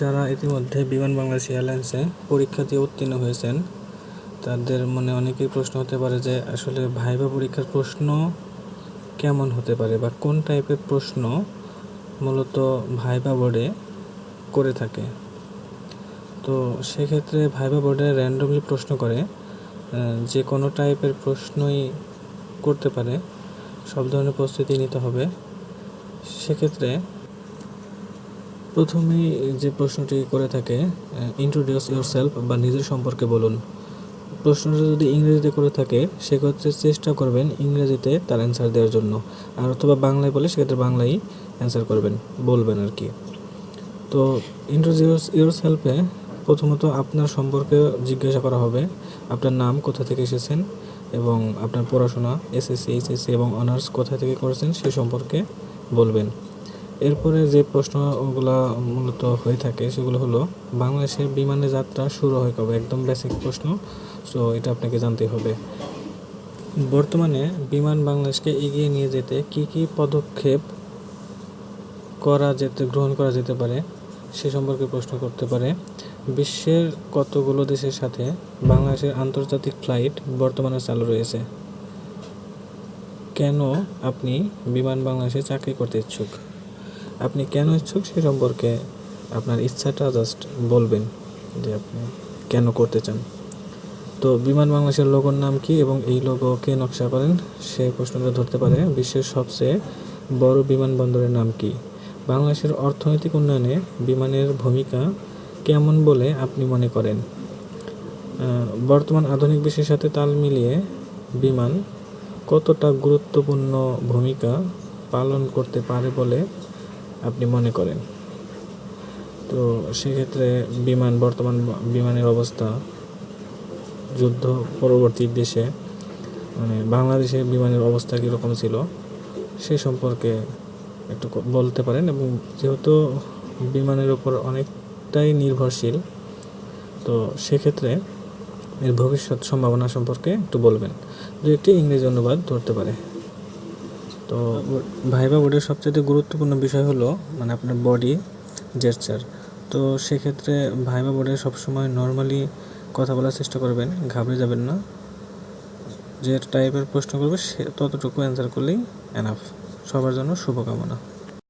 যারা ইতিমধ্যে বিমান বাংলাদেশ এয়ারলাইন্সে পরীক্ষা দিয়ে উত্তীর্ণ হয়েছেন, তাদের মনে অনেকেই প্রশ্ন হতে পারে যে আসলে ভাইবা পরীক্ষার প্রশ্ন কেমন হতে পারে বা কোন টাইপের প্রশ্ন মূলত ভাইবা বোর্ডে করে থাকে। তো সেক্ষেত্রে ভাইবা বোর্ডে র্যান্ডমলি প্রশ্ন করে যে কোনো টাইপের প্রশ্নই করতে পারে, সব ধরনের প্রস্তুতি নিতে হবে। সেক্ষেত্রে প্রথমেই যে প্রশ্নটি করে থাকে ইন্ট্রোডিউস ইউর সেলফ বা নিজের সম্পর্কে বলুন। প্রশ্নটা যদি ইংরেজিতে করে থাকে, সেক্ষেত্রে চেষ্টা করবেন ইংরেজিতে তার অ্যান্সার দেওয়ার জন্য। আর অথবা বাংলায় বলে সেক্ষেত্রে বাংলায় অ্যান্সার করবেন, বলবেন আর কি। তো ইন্ট্রোডিউস ইউর সেলফে প্রথমত আপনার সম্পর্কে জিজ্ঞাসা করা হবে, আপনার নাম কোথা থেকে এসেছেন এবং আপনার পড়াশোনা এসএসসি এইচএসসি এবং অনার্স কোথা থেকে করেছেন সে সম্পর্কে বলবেন। এরপরে যে প্রশ্নগুলো মূলত হয়ে থাকে সেগুলো হলো, বাংলাদেশের বিমানে যাত্রা শুরু হয় কবে? একদম বেসিক প্রশ্ন সো এটা আপনাকে জানতে হবে। বর্তমানে বিমান বাংলাদেশকে এগিয়ে নিয়ে যেতে কী কী পদক্ষেপ করা যেতে, গ্রহণ করা যেতে পারে সে সম্পর্কে প্রশ্ন করতে পারে। বিশ্বের কতগুলো দেশের সাথে বাংলাদেশের আন্তর্জাতিক ফ্লাইট বর্তমানে চালু রয়েছে? কেন আপনি বিমান বাংলাদেশে চাকরি করতে ইচ্ছুক? আপনি কেন ইচ্ছুক সে সম্পর্কে আপনার ইচ্ছাটা জাস্ট বলবেন যে আপনি কেন করতে চান। তো বিমান বাংলাদেশের লোগোর নাম কি এবং এই লোগো কে নকশা করেন? সে প্রশ্নটা ধরতে পারে। বিশ্বের সবচেয়ে বড় বিমানবন্দরের নাম কি? বাংলাদেশের অর্থনৈতিক উন্নয়নে বিমানের ভূমিকা কেমন বলে আপনি মনে করেন? বর্তমান আধুনিক বিশ্বের সাথে তাল মিলিয়ে বিমান কতটা গুরুত্বপূর্ণ ভূমিকা পালন করতে পারে বলে আপনি মনে করেন? তো সেক্ষেত্রে বিমান, বর্তমান বিমানের অবস্থা, যুদ্ধ পরবর্তী দেশে মানে বাংলাদেশে বিমানের অবস্থা কীরকম ছিল সে সম্পর্কে একটু বলতে পারেন। এবং যেহেতু বিমানের উপর অনেকটাই নির্ভরশীল, তো সেক্ষেত্রে এর ভবিষ্যৎ সম্ভাবনা সম্পর্কে একটু বলবেন। দু একটি ইংরেজি অনুবাদ ধরতে পারে। তো ভাইবা বোর্ডের সবচেয়ে গুরুত্বপূর্ণ বিষয় হলো মানে আপনার বডি জেস্চার তো সেক্ষেত্রে ভাইবা বোর্ডে সবসময় নর্মালি কথা বলার চেষ্টা করবেন, ঘাবড়ে যাবেন না। যে টাইপের প্রশ্ন করবে সে ততটুকু অ্যান্সার করলেই এনাফ সবার জন্য শুভকামনা।